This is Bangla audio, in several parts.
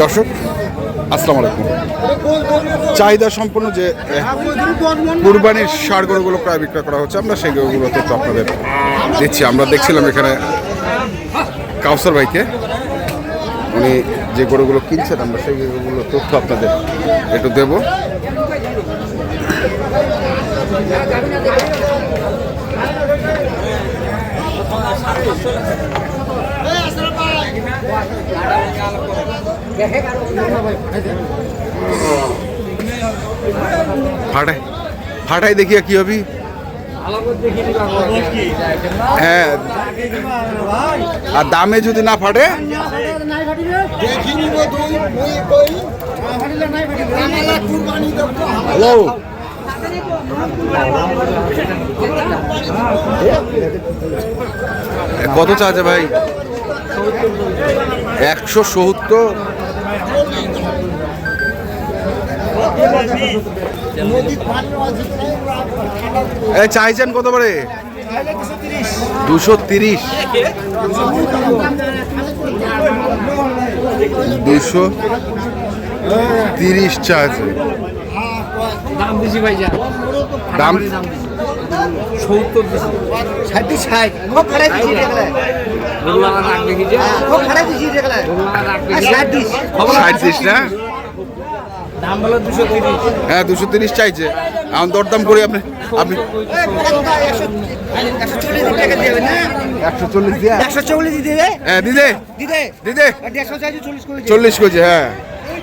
দর্শক, আসসালামু আলাইকুম। চাহিদা সম্পন্ন যে কুরবানির সার গরুগুলো প্রায় বিক্রয় করা হচ্ছে, আমরা সেই গরুগুলো তথ্য আপনাদের দিচ্ছি। আমরা দেখছিলাম এখানে কাউসার ভাইকে। উনি যে গরুগুলো কিনছেন, আমরা সেই গরুগুলো তথ্য আপনাদের একটু দেব। ফাটাই ফাটাই দেখিয়া কি হবি। হ্যাঁ। আর দামে যদি না ফাটে? হ্যালো কত চাচ্ছে ভাই? একশো সত্তর। চাইছেন কত করে? দুশো তিরিশ। দুশো তিরিশ চাইছে। দাম দাম সত্তর ষাট খুব খারাপ দিছি দেখলে। গোল্লারা রাখবে কি যে? খুব খারাপ দিছি দেখলে। গোল্লারা রাখবে ষাট দিস ষাট দিস না? দাম বলো দুশো তিরিশ। হ্যাঁ দুশো তিরিশ চাইছে। এখন দরদাম করি আপনি আপনি একশো চল্লিশ টাকা দেবে না একশো চল্লিশ দিয়া? হ্যাঁ দিদে। দিদে। দিদে। চল্লিশ কেজি হ্যাঁ।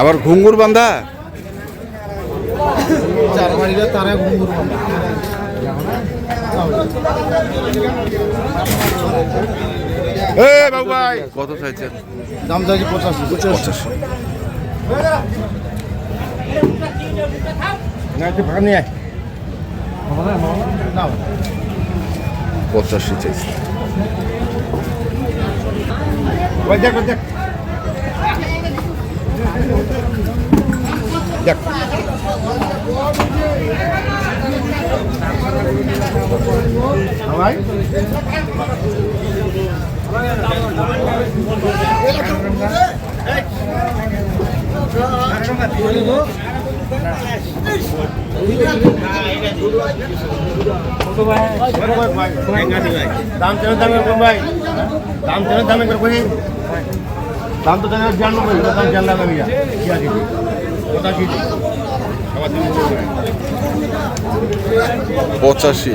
আবার ঘুঙ্গুর বান্ধা এ বাবু ভাই। কত চাইছেন? দাম চাইছি পঁচাশি। চাইছে। দেখ। দেখ ভাই দাম চেনে দামে করুন ভাই দাম চেনে দামে করে করি দাম তো জানা বিরানব্বই দাম জানলাম আমি ওটা কি পঁচাশি।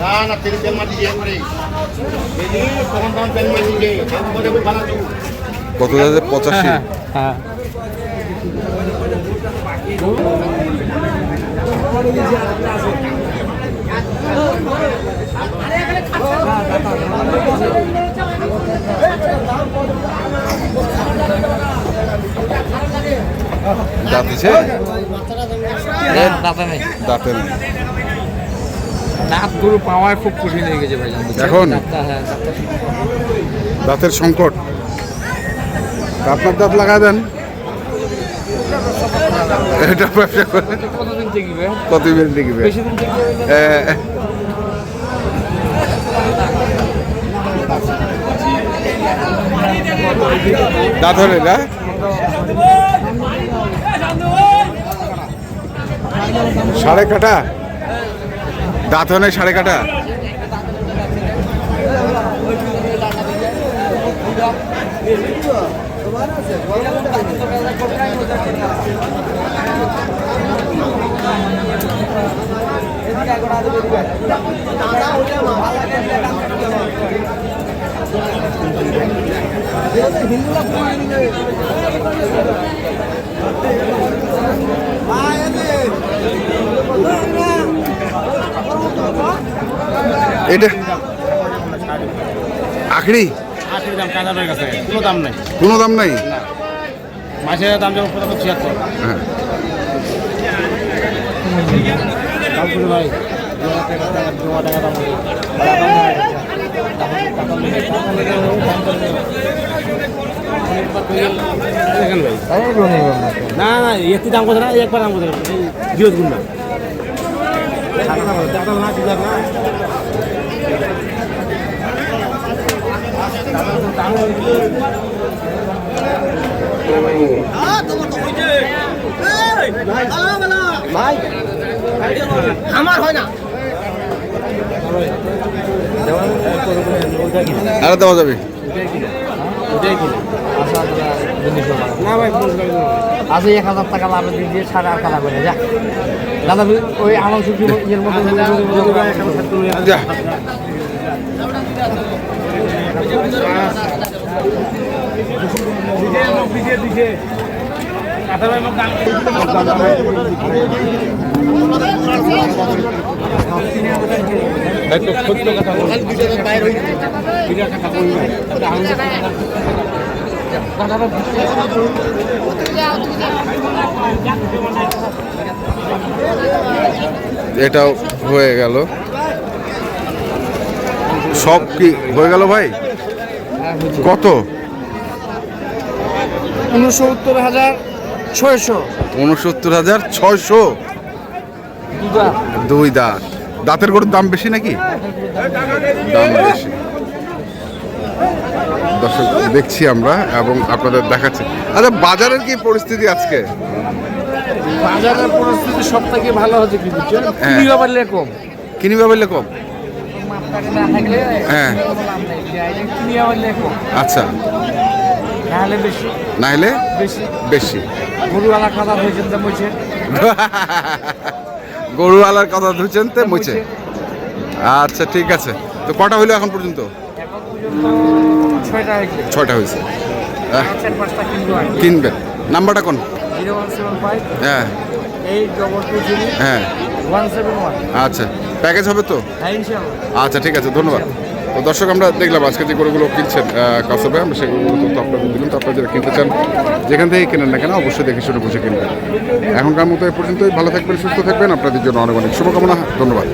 না না তেল তেল মাটি দিয়ে করে। তখন তখন তেল মাটি বানাচ্ছি। কত যাচ্ছে পঁচাশি? হ্যাঁ দাঁত দিছে? দাঁতা নেই দাঁতে নেই। দাঁত গরু পাওয়ায় খুব কঠিন হয়ে গেছে ভাই জানতো এখন? হ্যাঁ দাঁতের সংকট। আপনার দাঁত লাগা দেন। এটা ব্যবসা করে। কতদিন থেকে ভাই কত মিনিট দেখবে বেশি দিন থেকে দাঁত হলে না? সাড়ে কাটা? দাঁত হলে সাড়ে কাটা? হিন্দুরা এটা আখড়ি? আশির দাম কাঁচা হয়ে গেছে। কোনো দাম নাই। কোনো দাম নাই? মাছের দাম যেমন প্রথম ছিয়াত্তর। হ্যাঁ। ভাই না না একটি দাম করছে না একবার দাম করছে না জিরো গুণ না আমার হয় না আর দেওয়া যাবে আজ এক হাজার টাকা লাভ দিয়ে সাড়ে আট টাকা করে যা দাদা ওই আমার ইয়ের এটাও হয়ে গেল। সব কি হয়ে গেল ভাই? কত? উনসত্তর হাজার ছয়শো। উনসত্তর হাজার ছয়শো? দুই দাঁত। দাঁতের গরুর দাম বেশি নাকি? দাম বেশি। দর্শক দেখছি আমরা এবং আপনাদের দেখাচ্ছি। আচ্ছা বাজারের কি পরিস্থিতি আজকে? বাজারের পরিস্থিতি সব থেকে ভালো হচ্ছে কি বুঝছেন? হ্যাঁ। কুড়ি আবার লেকম কিনিবা বললে কম? হ্যাঁ। আচ্ছা। নাহলে বেশি। বেশি। বেশি। গরুওয়ালা খাতা হয়েছে তো বলছে গরুওয়ালার কথা ধুচ্ছেন তো মুছে। আচ্ছা ঠিক আছে। তো কটা হইল এখন পর্যন্ত? ছয়টা হয়েছে কিনবেন। নাম্বারটা কোন? হ্যাঁ। হ্যাঁ। আচ্ছা। প্যাকেজ হবে তো? হ্যাঁ আচ্ছা ঠিক আছে ধন্যবাদ। তো দর্শক আমরা দেখলাম আজকে যে গরুগুলো কিনছেন কাসবে আমরা সেগুলো তো আপনাদের দিলাম। তো আপনারা যারা কিনতে চান যেখান থেকে কেনেন না কেন অবশ্যই দেখে শুনে বুঝে কিনবেন। এখনকার মতো এ পর্যন্তই। ভালো থাকবেন সুস্থ থাকবেন। আপনাদের জন্য অনেক অনেক শুভকামনা। ধন্যবাদ।